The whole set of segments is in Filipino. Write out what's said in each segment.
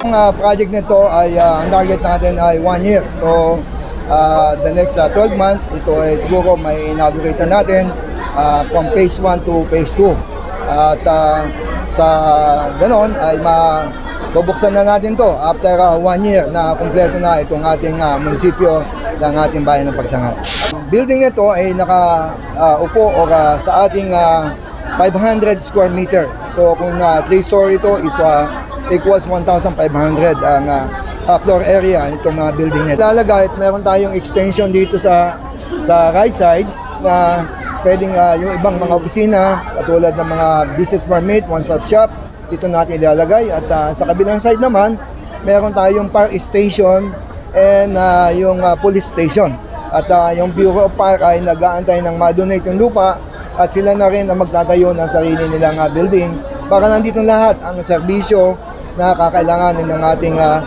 pong ah, project nito ay ah, ang target natin ay one year. So, ah, the next ah, 12 months, ito ay siguro may inaugurate na natin ah, from phase 1 to phase 2. At ah, sa ganon ay ma bubuksan na natin to after ah, one year na kumpleto na itong ating ah, munisipyo ng ating bayan ng Pagsangan. Building nito ay naka ah, upo or ah, sa ating ah, 500 square meter. So kung 3 story ito is ah, equals 1,500 ang ah, floor area nitong mga building nito. Lalagay at meron tayong extension dito sa sa right side na pwedeng ah, yung ibang mga opisina katulad ng mga business permit, one-stop shop dito natin ilalagay at ah, sa kabilang side naman meron tayong park station and ah, yung ah, police station at ah, yung Bureau of Park ay nag-aantay ng ma-donate yung lupa at sila na rin ang magtatayo ng sarili nilang ah, building para nandito lahat ang serbisyo na kakailanganin ng ating uh,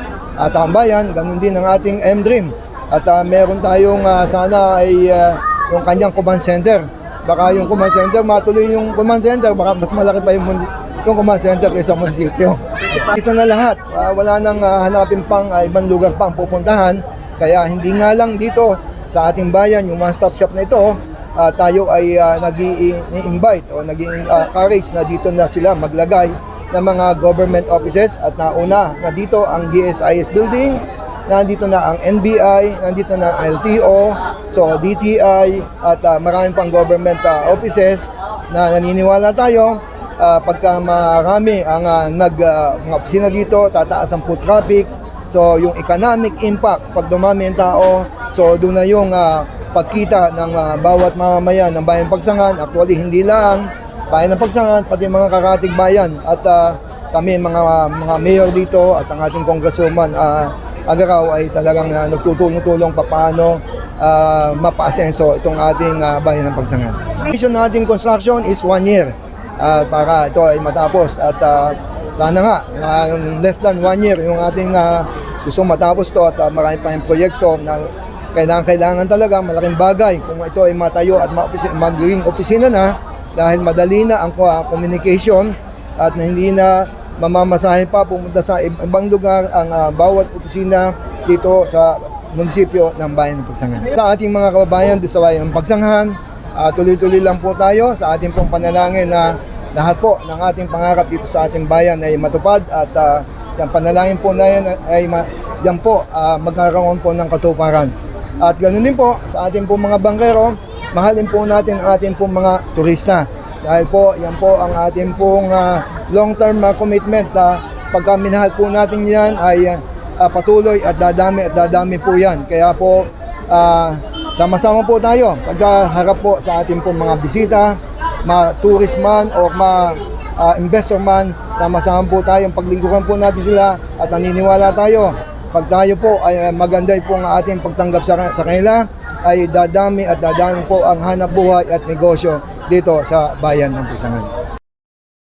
taong bayan, ganun din ang ating M-Dream. At ah, meron tayong ah, sana ay ah, yung kanyang command center. Baka yung command center, matuloy yung command center, baka mas malaki pa yung, yung command center kaysa munisipyo. Ito na lahat, Ah, wala nang ah, hanapin pang ah, ibang lugar pang pupuntahan. Kaya hindi nga lang dito sa ating bayan, yung one-stop shop na ito, ah, tayo ay uh, nag-i-invite o nag-encourage na dito na sila maglagay ng mga government offices at nauna na dito ang GSIS building, nandito na ang NBI, nandito na ang LTO, so DTI at ah, maraming pang government ah, offices na naniniwala tayo ah, pagka marami ang ah, nag ah, mga opisina dito, tataas ang foot traffic, So yung economic impact pag dumami ang tao, so doon na yung ah, pagkita ng ah, bawat mamamayan ng bayan Pagsangan. Actually hindi lang bayan ng Pagsangan, pati mga karatig bayan. At ah, kami mga mga mayor dito at ang ating congresswoman uh, Agaraw ay talagang uh, nagtutulong-tulong paano uh, mapaasenso itong ating ah, bayan ng Pagsangan. Mission ng ating construction is one year. Ah, para ito ay matapos. At ah, sana nga, ah, less than one year yung ating ah, gusto matapos to at ah, marami pa yung proyekto na kailangan kailangan talaga malaking bagay kung ito ay matayo at ma-opisi- magiging opisina na dahil madali na ang ah, communication at na hindi na mamamasahe pa pumunta sa ib- ibang lugar ang ah, bawat opisina dito sa munisipyo ng Bayan ng Pagsangan. Sa ating mga kababayan dito sa Bayan ng Pagsangan, ah, tuloy-tuloy lang po tayo sa ating pong panalangin na lahat po ng ating pangarap dito sa ating bayan ay matupad at uh, yung panalangin po na yan ay ma- yan po ah, magkakaroon po ng katuparan. At ganoon din po sa ating po mga bangkero, mahalin po natin ang ating po mga turista. Dahil po, yan po ang ating pong ah, long-term ah, commitment na pagka minahal po natin yan ay ah, patuloy at dadami at dadami po yan. Kaya po, ah, sama-sama po tayo pagka harap po sa ating pong mga bisita, ma-tourist man o ma-investor man, sama-sama po tayo, paglingkuran po natin sila at naniniwala tayo. Pag tayo po ay maganda po ang ating pagtanggap sa, sa kanila, ay dadami at dadami po ang hanap buhay at negosyo dito sa bayan ng Pusangan.